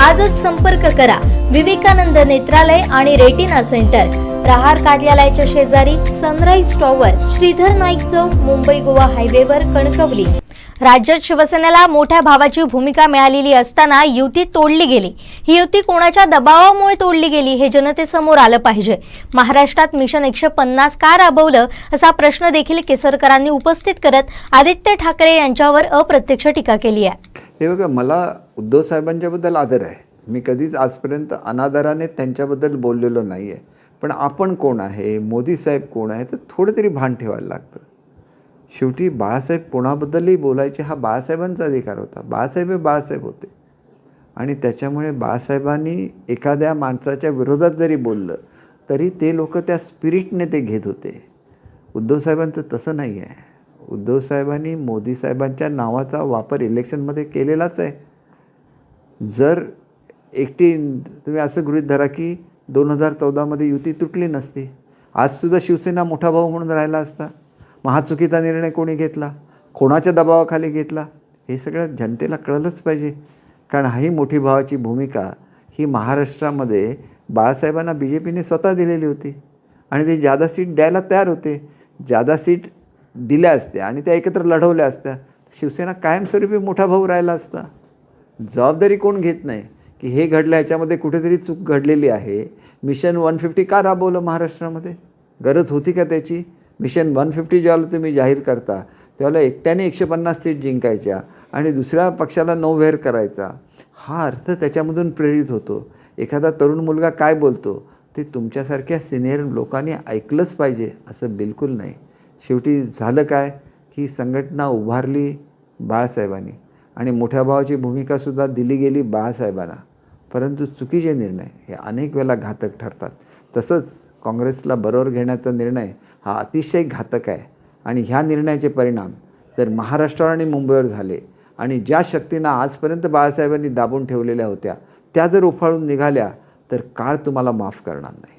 आजच संपर्क करा. विवेकानंद नेत्रालय आणि रेटिना सेंटर. प्रहार कार्यालयाच्या शेजारी सनराईज टॉवर श्रीधर नाईक चौक मुंबई गोवा हायवेवर कणकवली. राज्यात शिवसेनेला मोठ्या भावाची भूमिका मिळालेली असताना युती तोडली गेली. ही युती कोणाच्या दबावामुळे तोडली गेली हे जनतेसमोर आलं पाहिजे. महाराष्ट्रात मिशन एकशे पन्नास का राबवलं असा प्रश्न देखील केसरकरांनी उपस्थित करत आदित्य ठाकरे यांच्यावर अप्रत्यक्ष टीका केली आहे. हे बघा मला उद्धव साहेबांच्याबद्दल आदर आहे. मी कधीच आजपर्यंत अनादराने त्यांच्याबद्दल बोललेलो नाही आहे पण आपण कोण आहे? मोदी साहेब कोण आहे? तर थोडं तरी भान ठेवायला लागतं. शेवटी बाळासाहेब कोणाबद्दलही बोलायचे हा बाळासाहेबांचा अधिकार होता. बाळासाहेब हे बाळासाहेब होते. आणि त्याच्यामुळे बाळासाहेबांनी एखाद्या माणसाच्या विरोधात जरी बोललं तरी ते लोक त्या स्पिरिटने ते घेत होते. उद्धव साहेबांचं तसं नाही आहे उद्धव साहेबांनी मोदी साहेबांच्या नावाचा वापर इलेक्शनमध्ये केलेलाच आहे. जर एकटी तुम्ही असं गृहित धरा की दोन हजार चौदामध्ये युती तुटली नसती. आजसुद्धा शिवसेना मोठा भाऊ म्हणून राहिला असता. महाचुकीचा निर्णय कोणी घेतला? कोणाच्या दबावाखाली घेतला? हे सगळं जनतेला कळलंच पाहिजे. कारण ही मोठी भावाची भूमिका ही महाराष्ट्रामध्ये बाळासाहेबांना बी जे पीने स्वतः दिलेली होती. आणि ते जादा सीट द्यायला तयार होते जादा सीट दिल्या असत्या आणि त्या एकत्र लढवल्या असत्या. शिवसेना कायमस्वरूपी मोठा भाऊ राहिला असता. जबाबदारी कोण घेत नाही? की हे घडलं ह्याच्यामध्ये कुठेतरी चूक घडलेली आहे. मिशन वन फिफ्टी का राबवलं महाराष्ट्रामध्ये? गरज होती का त्याची? मिशन वन फिफ्टी ज्यावेळेला तुम्ही जाहीर करता त्यावेळेला एकट्याने एकशे पन्नास सीट जिंकायच्या आणि दुसऱ्या पक्षाला नो करायचा. हा अर्थ त्याच्यामधून प्रेरित होतो. एखादा तरुण मुलगा काय बोलतो? ते तुमच्यासारख्या सिनियर लोकांनी ऐकलंच पाहिजे असं बिलकुल नाही. शेवटी झालं काय? ही संघटना उभारली बाळासाहेबांनी. आणि मोठ्या भावाची भूमिकासुद्धा दिली गेली बाळासाहेबांना. परंतु चुकीचे निर्णय हे अनेक वेळेला घातक ठरतात. तसंच काँग्रेसला बरोबर घेण्याचा निर्णय हा अतिशय घातक आहे. आणि ह्या निर्णयाचे परिणाम जर महाराष्ट्रावर आणि मुंबईवर झाले आणि ज्या शक्तींना आजपर्यंत बाळासाहेबांनी दाबून ठेवलेल्या होत्या त्या जर उफाळून निघाल्या तर काळ तुम्हाला माफ करणार नाही.